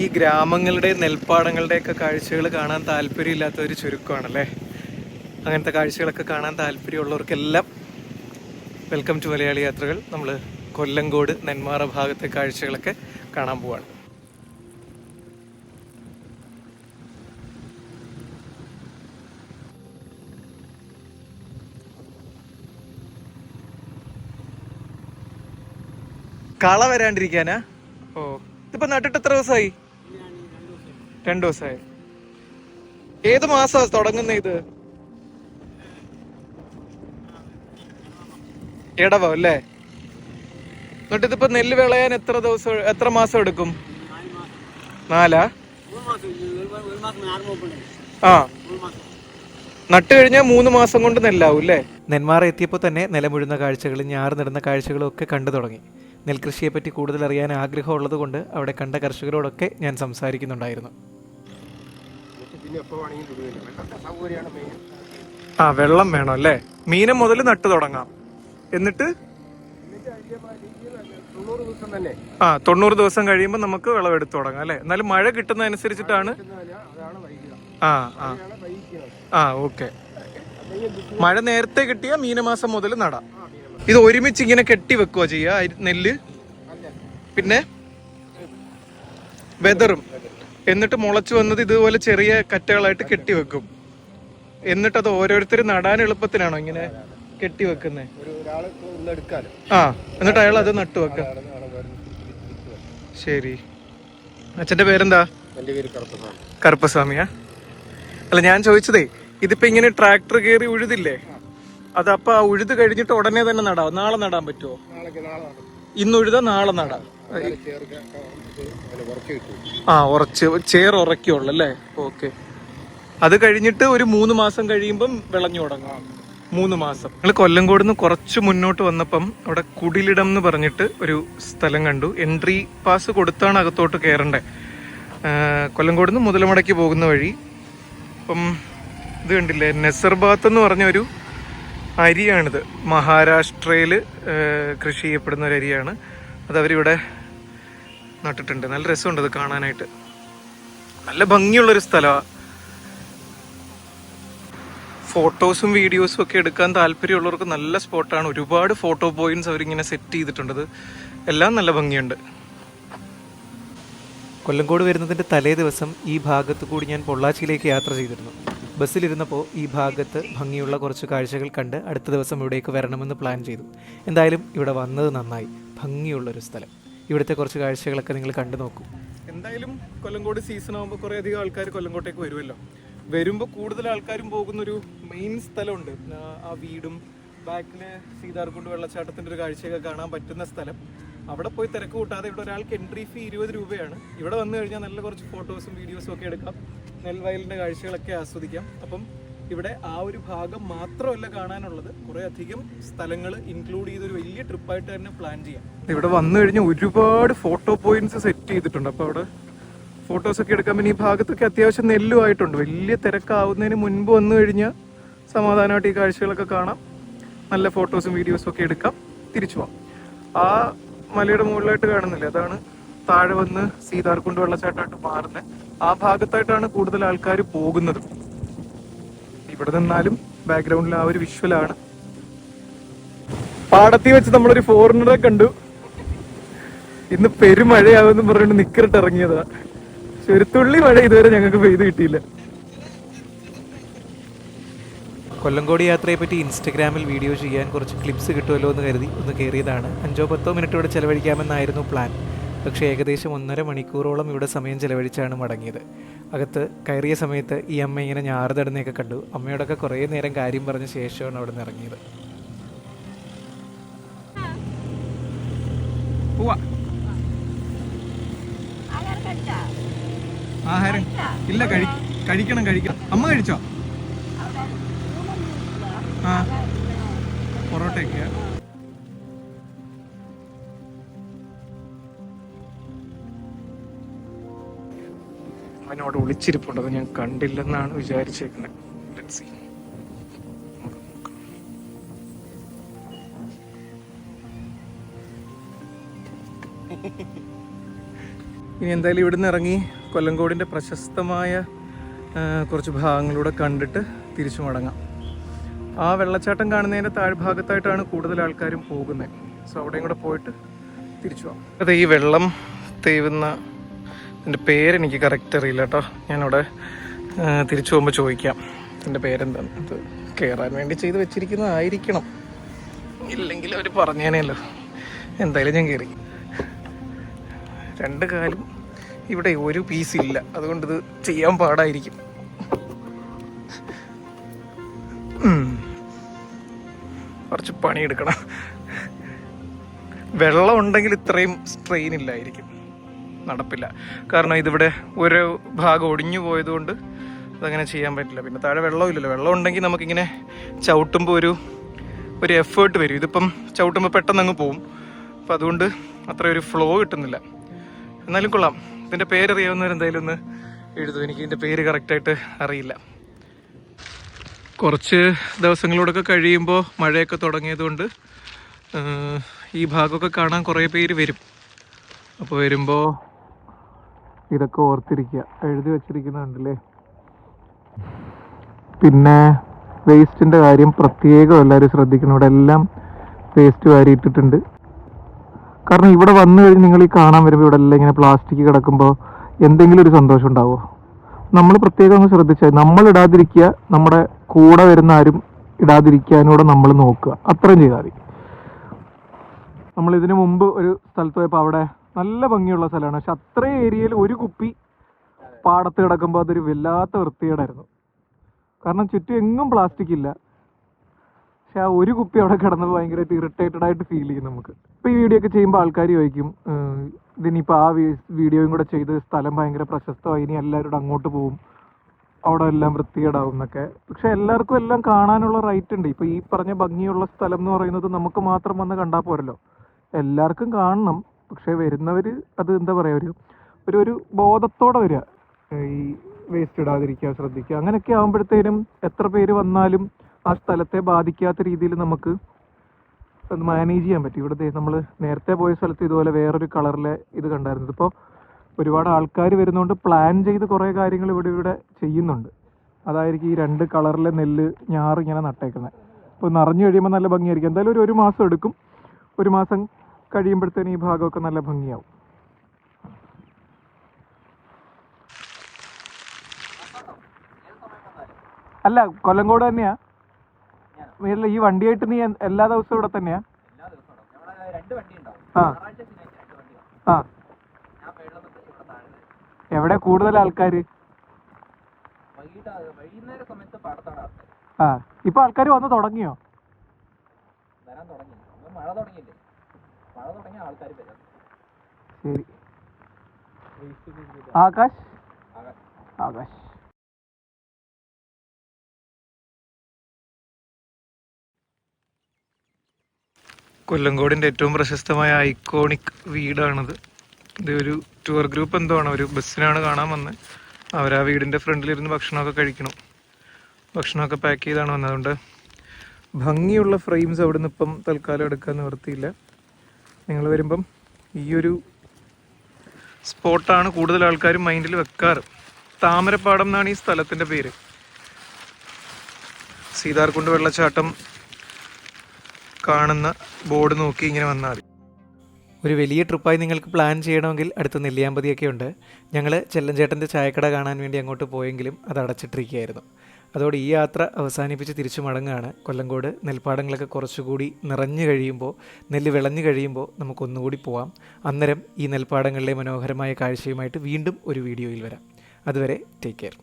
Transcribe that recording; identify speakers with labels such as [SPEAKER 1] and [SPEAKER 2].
[SPEAKER 1] ഈ ഗ്രാമങ്ങളുടെ നെൽപ്പാടങ്ങളുടെ ഒക്കെ കാഴ്ചകൾ കാണാൻ താല്പര്യമില്ലാത്ത ഒരു ചുരുക്കമാണല്ലേ? അങ്ങനത്തെ കാഴ്ചകളൊക്കെ കാണാൻ താല്പര്യമുള്ളവർക്കെല്ലാം വെൽക്കം ടു മലയാളി യാത്രകൾ. നമ്മൾ കൊല്ലങ്കോട് നെന്മാറ ഭാഗത്തെ കാഴ്ചകളൊക്കെ കാണാൻ പോവാണ്. കള വരാണ്ടിരിക്കാനാ? ഓ ഇതിപ്പോ നട്ടിട്ട് എത്ര ദിവസമായി? രണ്ടു ദിവസമായി. ഏത് മാസാ തുടങ്ങുന്ന ഇത്? ഇടവോ അല്ലേ? എന്നിട്ട് ഇതിപ്പോ നെല്ല് വിളയാൻ എത്ര ദിവസം എത്ര മാസം എടുക്കും? നാലാ? ആ. നട്ടു കഴിഞ്ഞാൽ മൂന്ന് മാസം കൊണ്ട് നെല്ലാവും അല്ലേ? നെന്മാറ എത്തിയപ്പോൾ തന്നെ നിലമുഴുന്ന കാഴ്ചകളും ഞാറ് നടന്ന കാഴ്ചകളും ഒക്കെ കണ്ടു തുടങ്ങി. നെൽകൃഷിയെ പറ്റി കൂടുതൽ അറിയാൻ ആഗ്രഹമുള്ളത് കൊണ്ട് അവിടെ കണ്ട കർഷകരോടൊക്കെ ഞാൻ സംസാരിക്കുന്നുണ്ടായിരുന്നു. ആ വെള്ളം വേണം അല്ലേ? മീനം മുതൽ നട്ടു തുടങ്ങാം. എന്നിട്ട്? ആ തൊണ്ണൂറ് ദിവസം കഴിയുമ്പോൾ നമുക്ക് വിളവെടുത്ത് തുടങ്ങാം അല്ലേ? എന്നാലും മഴ കിട്ടുന്നതനുസരിച്ചിട്ടാണ്. ആ ആ. ആ ഓക്കെ. മഴ നേരത്തെ കിട്ടിയ മീനമാസം മുതൽ നടാം. ഇത് ഒരുമിച്ച് ഇങ്ങനെ കെട്ടി വെക്കുക ചെയ്യുക നെല്ല്. പിന്നെ വെതറും. എന്നിട്ട് മുളച്ചു വന്നത് ഇതുപോലെ ചെറിയ കറ്റകളായിട്ട് കെട്ടി വെക്കും. എന്നിട്ട് അത് ഓരോരുത്തർ നടാൻ എളുപ്പത്തിനാണോ ഇങ്ങനെ കെട്ടി വെക്കുന്നത് ആ എന്നിട്ട് അയാൾ അത് നട്ടു വെക്ക. ശരി. അച്ഛന്റെ പേരെന്താ? കറുപ്പസ്വാമിയാ? അല്ല ഞാൻ ചോദിച്ചതേ ഇതിപ്പോ ഇങ്ങനെ ട്രാക്ടർ കയറി ഉഴുതില്ലേ? അതപ്പൊ ആ ഉഴുത് കഴിഞ്ഞിട്ട് ഉടനെ തന്നെ നടാം. നാളെ നടാൻ പറ്റുമോ ഇന്ന് ഉഴുത നാളെ നടാം. ആ ഉറച്ച് ചേർ ഉറക്കുള്ളൂ അല്ലേ? ഓക്കെ. അത് കഴിഞ്ഞിട്ട് ഒരു മൂന്ന് മാസം കഴിയുമ്പം വിളഞ്ഞു തുടങ്ങാം. മൂന്ന് മാസം. ഞങ്ങൾ കൊല്ലംകോട് നിന്ന് കുറച്ച് മുന്നോട്ട് വന്നപ്പം അവിടെ കുടിലിടം എന്ന് പറഞ്ഞിട്ട് ഒരു സ്ഥലം കണ്ടു. എൻട്രി പാസ് കൊടുത്താണ് അകത്തോട്ട് കയറേണ്ടത് കൊല്ലംകോട് നിന്ന് മുതലമടയ്ക്ക് പോകുന്ന വഴി. അപ്പം ഇത് കണ്ടില്ലേ നെസർബാത്ത് എന്ന് പറഞ്ഞ ഒരു അരിയാണിത്. മഹാരാഷ്ട്രയിൽ കൃഷി ചെയ്യപ്പെടുന്ന ഒരു അരിയാണ്. അതവരിവിടെ നട്ടിട്ടുണ്ട്. നല്ല രസമുണ്ട് ഇത് കാണാനായിട്ട്. നല്ല ഭംഗിയുള്ളൊരു സ്ഥലമാണ് ഫോട്ടോസും വീഡിയോസും ഒക്കെ എടുക്കാൻ താല്പര്യമുള്ളവർക്ക് നല്ല സ്പോട്ടാണ്. ഒരുപാട് ഫോട്ടോ പോയിന്റ്സ് അവരിങ്ങനെ സെറ്റ് ചെയ്തിട്ടുണ്ട് എല്ലാം നല്ല ഭംഗിയുണ്ട്. കൊല്ലങ്കോട് വരുന്നതിന്റെ തലേ ദിവസം ഈ ഭാഗത്തു കൂടി ഞാൻ പൊള്ളാച്ചിയിലേക്ക് യാത്ര ചെയ്തിരുന്നു. ബസ്സിലിരുന്നപ്പോൾ ഈ ഭാഗത്ത് ഭംഗിയുള്ള കുറച്ച് കാഴ്ചകൾ കണ്ട് അടുത്ത ദിവസം ഇവിടേക്ക് വരണമെന്ന് പ്ലാൻ ചെയ്തു. എന്തായാലും ഇവിടെ വന്നത് നന്നായി. ഭംഗിയുള്ളൊരു സ്ഥലം. ഇവിടുത്തെ കുറച്ച് കാഴ്ചകളൊക്കെ നിങ്ങൾ കണ്ടു നോക്കൂ. എന്തായാലും കൊല്ലങ്കോട് സീസൺ ആകുമ്പോൾ കുറേ അധികം ആൾക്കാർ കൊല്ലങ്കോട്ടേക്ക് വരുമല്ലോ. വരുമ്പോൾ കൂടുതൽ ആൾക്കാരും പോകുന്നൊരു മെയിൻ സ്ഥലമുണ്ട്. ആ- വീടും ബാക്കിൽ സീതാർകുണ്ട് വെള്ളച്ചാട്ടത്തിന്റെ ഒരു കാഴ്ചയൊക്കെ കാണാൻ പറ്റുന്ന സ്ഥലം. അവിടെ പോയി തിരക്ക് കൂട്ടാതെ ഇവിടെ ഒരാൾക്ക് എൻട്രി ഫീ ഇരുപത് രൂപയാണ്. ഇവിടെ വന്നു കഴിഞ്ഞാൽ നല്ല കുറച്ച് ഫോട്ടോസും വീഡിയോസും ഒക്കെ എടുക്കാം. നെൽവയലിന്റെ കാഴ്ചകളൊക്കെ ആസ്വദിക്കാം. അപ്പം ഇവിടെ ആ ഒരു ഭാഗം മാത്രമല്ല കാണാനുള്ളത്. കുറേ അധികം സ്ഥലങ്ങൾ ഇൻക്ലൂഡ് ചെയ്തൊരു വലിയ ട്രിപ്പായിട്ട് തന്നെ പ്ലാൻ ചെയ്യാം. ഇവിടെ വന്നു കഴിഞ്ഞാൽ ഒരുപാട് ഫോട്ടോ പോയിന്റ്സ് സെറ്റ് ചെയ്തിട്ടുണ്ട്. അപ്പോൾ അവിടെ ഫോട്ടോസ് ഒക്കെ എടുക്കാൻ പിന്നെ ഈ ഭാഗത്തൊക്കെ അത്യാവശ്യം നെല്ലുമായിട്ടുണ്ട് വലിയ തിരക്കാവുന്നതിന് മുൻപ് വന്നു കഴിഞ്ഞാൽ സമാധാനമായിട്ട് ഈ കാഴ്ചകളൊക്കെ കാണാം. നല്ല ഫോട്ടോസും വീഡിയോസും ഒക്കെ എടുക്കാം. തിരിച്ചു പോവാം ആ മലയുടെ മുകളിലായിട്ട് കാണുന്നില്ല? അതാണ് താഴെ വന്ന് സീതാർകുണ്ട് വെള്ളച്ചാട്ടമായിട്ട് മാറുന്ന. ആ ഭാഗത്തായിട്ടാണ് കൂടുതൽ ആൾക്കാർ പോകുന്നത്. ഇവിടെ നിന്നാലും ബാക്ക്ഗ്രൗണ്ടിൽ ആ ഒരു വിഷ്വലാണ് പാടത്തി വെച്ച് നമ്മളൊരു ഫോറിനറെ കണ്ടു. ഇന്ന് പെരുമഴയാവുമെന്ന് പറഞ്ഞുകൊണ്ട് നിക്കറിട്ട് ഇറങ്ങിയതാ. പക്ഷെ ഒരു തുള്ളി മഴ ഇതുവരെ ഞങ്ങൾക്ക് പെയ്ത് കിട്ടിയില്ല. കൊല്ലങ്കോട് യാത്രയെ പറ്റി ഇൻസ്റ്റഗ്രാമിൽ വീഡിയോ ചെയ്യാൻ കുറച്ച് ക്ലിപ്സ് കിട്ടുമല്ലോ എന്ന് കരുതി ഒന്ന് കയറിയതാണ്. അഞ്ചോ പത്തോ മിനിറ്റ് ചെലവഴിക്കാമെന്നായിരുന്നു പ്ലാൻ പക്ഷേ ഏകദേശം ഒന്നര മണിക്കൂറോളം ഇവിടെ സമയം ചെലവഴിച്ചാണ് മടങ്ങിയത്. അകത്ത് കയറിയ സമയത്ത് ഈ അമ്മ ഇങ്ങനെ ഞാറുതടുന്നൊക്കെ കണ്ടു. അമ്മയോടൊക്കെ കുറേ നേരം കാര്യം പറഞ്ഞ ശേഷമാണ് അവിടെ നിന്ന് ഇറങ്ങിയത് ആഹാരം ഇല്ല കഴിക്കണം കഴിക്കണം. അമ്മ കഴിച്ചോ? ആ പൊറോട്ടയൊക്കെ അവനോട് ഒളിച്ചിരിപ്പുണ്ട് അത് ഞാൻ കണ്ടില്ലെന്നാണ് വിചാരിച്ചേക്കുന്നത്. സീ ഇനി എന്തായാലും ഇവിടുന്ന് ഇറങ്ങി കൊല്ലങ്കോടിന്റെ പ്രശസ്തമായ കുറച്ച് ഭാഗങ്ങളിലൂടെ കണ്ടിട്ട് തിരിച്ചു മടങ്ങാം. ആ വെള്ളച്ചാട്ടം കാണുന്നതിന്റെ താഴ്ഭാഗത്തായിട്ടാണ് കൂടുതൽ ആൾക്കാരും പോകുന്നത്. സോ അവിടെയും കൂടെ പോയിട്ട് തിരിച്ചു പോകാം അതെ ഈ വെള്ളം തേവുന്ന ഇതിന്റെ പേരെനിക്ക് കറക്റ്റ് അറിയില്ല കേട്ടോ ഞാനവിടെ തിരിച്ചു പോകുമ്പോൾ ചോദിക്കാം. എന്റെ പേരെന്താണ്? അത് കയറാൻ വേണ്ടി ചെയ്ത് വെച്ചിരിക്കുന്നതായിരിക്കണം. ഇല്ലെങ്കിൽ അവർ പറഞ്ഞേനല്ലോ എന്തായാലും ഞാൻ കയറി രണ്ട് കാലും ഇവിടെ ഒരു പീസ് ഇല്ല. അതുകൊണ്ട് ഇത് ചെയ്യാൻ പാടായിരിക്കും. കുറച്ച് പണിയെടുക്കണം. വെള്ളം ഉണ്ടെങ്കിൽ ഇത്രയും സ്ട്രെയിൻ ഇല്ലായിരിക്കും. നടപ്പില്ല. കാരണം ഇതിവിടെ ഒരു ഭാഗം ഒടിഞ്ഞു പോയതുകൊണ്ട് അതങ്ങനെ ചെയ്യാൻ പറ്റില്ല. പിന്നെ താഴെ വെള്ളമില്ലല്ലോ വെള്ളം ഉണ്ടെങ്കിൽ നമുക്കിങ്ങനെ ചവിട്ടുമ്പോൾ ഒരു ഒരു എഫേർട്ട് വരും. ഇതിപ്പം ചവിട്ടുമ്പോൾ പെട്ടെന്ന് അങ്ങ് പോവും. അപ്പം അതുകൊണ്ട് അത്ര ഒരു ഫ്ലോ കിട്ടുന്നില്ല. എന്നാലും കൊള്ളാം. ഇതിന്റെ പേരറിയാവുന്നവരെന്തായാലും ഒന്ന് എഴുതും എനിക്ക് ഇതിന്റെ പേര് കറക്റ്റായിട്ട് അറിയില്ല. കുറച്ച് ദിവസങ്ങളോടൊക്കെ കഴിയുമ്പോൾ മഴയൊക്കെ തുടങ്ങിയതുകൊണ്ട് ഈ ഭാഗമൊക്കെ കാണാൻ കുറേ പേര് വരും. അപ്പോൾ വരുമ്പോൾ ഇതൊക്കെ ഓർത്തിരിക്കുക. എഴുതി വെച്ചിരിക്കുന്നുണ്ടല്ലേ പിന്നെ വേസ്റ്റിന്റെ കാര്യം പ്രത്യേകം എല്ലാവരും ശ്രദ്ധിക്കണം. ഇവിടെ എല്ലാം വേസ്റ്റ് വാരി ഇട്ടിട്ടുണ്ട്. കാരണം ഇവിടെ വന്നു കഴിഞ്ഞ് നിങ്ങൾ ഈ കാണാൻ വരുമ്പോൾ ഇവിടെ എല്ലാം ഇങ്ങനെ പ്ലാസ്റ്റിക് കിടക്കുമ്പോൾ എന്തെങ്കിലും ഒരു സന്തോഷം ഉണ്ടാവുമോ നമ്മൾ പ്രത്യേകം ഒന്ന് ശ്രദ്ധിച്ചാൽ നമ്മൾ ഇടാതിരിക്കുക നമ്മുടെ കൂടെ വരുന്ന ആരും ഇടാതിരിക്കാനൂടെ നമ്മൾ നോക്കുക. അത്രയും ചെയ്താൽ മതി. നമ്മൾ ഇതിനു മുമ്പ് ഒരു സ്ഥലത്ത് പോയപ്പോൾ അവിടെ നല്ല ഭംഗിയുള്ള സ്ഥലമാണ്. പക്ഷെ അത്ര ഏരിയയിൽ ഒരു കുപ്പി പാടത്ത് കിടക്കുമ്പോൾ അതൊരു വല്ലാത്ത വൃത്തികേടായിരുന്നു. കാരണം ചുറ്റും എങ്ങും പ്ലാസ്റ്റിക് ഇല്ല. പക്ഷെ ആ ഒരു കുപ്പി അവിടെ കിടന്നത് ഭയങ്കരമായിട്ട് ഇറിറ്റേറ്റഡ് ആയിട്ട് ഫീൽ ചെയ്യും നമുക്ക്. ഇപ്പൊ ഈ വീഡിയോ ഒക്കെ ചെയ്യുമ്പോൾ ആൾക്കാർ ചോദിക്കും ഇതിനിപ്പോൾ ഇതിനിപ്പോ ആ വീഡിയോയും കൂടെ ചെയ്ത് സ്ഥലം ഭയങ്കര പ്രശസ്തമായി. ഇനി എല്ലാവരും അങ്ങോട്ട് പോകും അവിടെ എല്ലാം വൃത്തികേടാവും എന്നൊക്കെ. പക്ഷെ എല്ലാവർക്കും എല്ലാം കാണാനുള്ള റൈറ്റ് ഉണ്ട്. ഇപ്പൊ ഈ പറഞ്ഞ ഭംഗിയുള്ള സ്ഥലം എന്ന് പറയുന്നത് നമുക്ക് മാത്രം വന്ന് കണ്ടാൽ പോരല്ലോ. എല്ലാവർക്കും കാണണം. പക്ഷെ വരുന്നവര് അത് എന്താ പറയാ ഒരു ഒരു ഒരു ബോധത്തോടെ വരിക. ഈ വേസ്റ്റ് ഇടാതിരിക്കുക ശ്രദ്ധിക്കുക. അങ്ങനെയൊക്കെ ആകുമ്പോഴത്തേനും എത്ര പേര് വന്നാലും ആ സ്ഥലത്തെ ബാധിക്കാത്ത രീതിയിൽ നമുക്ക് അത് മാനേജ് ചെയ്യാൻ പറ്റും. ഇവിടുത്തെ നമ്മൾ നേരത്തെ പോയ സ്ഥലത്ത് ഇതുപോലെ വേറൊരു കളറിലെ ഇത് കണ്ടായിരുന്നു. ഇപ്പോൾ ഒരുപാട് ആൾക്കാർ വരുന്നതുകൊണ്ട് പ്ലാൻ ചെയ്ത് കുറേ കാര്യങ്ങൾ ഇവിടെ ഇവിടെ ചെയ്യുന്നുണ്ട്. അതായിരിക്കും ഈ രണ്ട് കളറിലെ നെല്ല് ഞാറ് ഇങ്ങനെ നട്ടേക്കുന്നത് അപ്പോൾ നിറഞ്ഞു കഴിയുമ്പോൾ നല്ല ഭംഗിയായിരിക്കും. എന്തായാലും ഒരു ഒരു മാസം എടുക്കും. ഒരു മാസം കഴിയുമ്പോഴത്തേനും ഈ ഭാഗമൊക്കെ നല്ല ഭംഗിയാവും. അല്ല കൊല്ലങ്കോട് തന്നെയാ? അല്ല ഈ വണ്ടിയായിട്ട് നീ എല്ലാ ദിവസവും ഇവിടെ തന്നെയാ? ആ. ആ. എവിടെ കൂടുതൽ ആൾക്കാര്?
[SPEAKER 2] ആൾക്കാർ
[SPEAKER 1] ആ. ഇപ്പൊ ആൾക്കാർ വന്ന് തുടങ്ങിയോ?
[SPEAKER 2] വരാൻ തുടങ്ങി. ഇപ്പൊ മഴ തുടങ്ങിയ ആൾക്കാർ വരാം
[SPEAKER 1] ശരി. ആകാശ്?
[SPEAKER 2] ആകാശ്.
[SPEAKER 1] ആകാശ്. കൊല്ലങ്കോടിന്റെ ഏറ്റവും പ്രശസ്തമായ ഐക്കോണിക് വീടാണിത്. ഇത് ഒരു ടൂർ ഗ്രൂപ്പ് എന്തോ ആണ്. ഒരു ബസ്സിനാണ് കാണാൻ വന്നത് അവർ ആ വീടിന്റെ ഫ്രണ്ടിലിരുന്ന് ഭക്ഷണമൊക്കെ കഴിക്കണം. ഭക്ഷണമൊക്കെ പാക്ക് ചെയ്താണ് വന്നത്. അതുകൊണ്ട് ഭംഗിയുള്ള ഫ്രെയിംസ് അവിടെ നിന്ന് ഇപ്പം തൽക്കാലം എടുക്കാൻ നിവർത്തിയില്ല നിങ്ങൾ വരുമ്പം ഈ ഒരു സ്പോട്ടാണ് കൂടുതൽ ആൾക്കാരും മൈൻഡിൽ വെക്കാറ്. താമരപ്പാടം എന്നാണ് ഈ സ്ഥലത്തിന്റെ പേര്. സീതാർകുണ്ട് വെള്ളച്ചാട്ടം കാണുന്ന ബോർഡ് നോക്കി ഇങ്ങനെ വന്നാൽ മതി. ഒരു വലിയ ട്രിപ്പായി നിങ്ങൾക്ക് പ്ലാൻ ചെയ്യണമെങ്കിൽ അടുത്ത് നെല്ലിയാമ്പതിയൊക്കെ ഉണ്ട് ഞങ്ങൾ ചെല്ലഞ്ചേട്ടന്റെ ചായക്കട കാണാൻ വേണ്ടി അങ്ങോട്ട് പോയെങ്കിലും അത് അടച്ചിട്ടിരിക്കുകയായിരുന്നു. അതോടെ ഈ യാത്ര അവസാനിപ്പിച്ച് തിരിച്ചു മടങ്ങുകയാണ് കൊല്ലങ്കോട് നെൽപ്പാടങ്ങളൊക്കെ കുറച്ചുകൂടി നിറഞ്ഞു കഴിയുമ്പോൾ നെല്ല് വിളഞ്ഞു കഴിയുമ്പോൾ നമുക്കൊന്നുകൂടി പോവാം. അന്നേരം ഈ നെൽപ്പാടങ്ങളിലെ മനോഹരമായ കാഴ്ചയുമായിട്ട് വീണ്ടും ഒരു വീഡിയോയിൽ വരാം. അതുവരെ ടേക്ക് കെയർ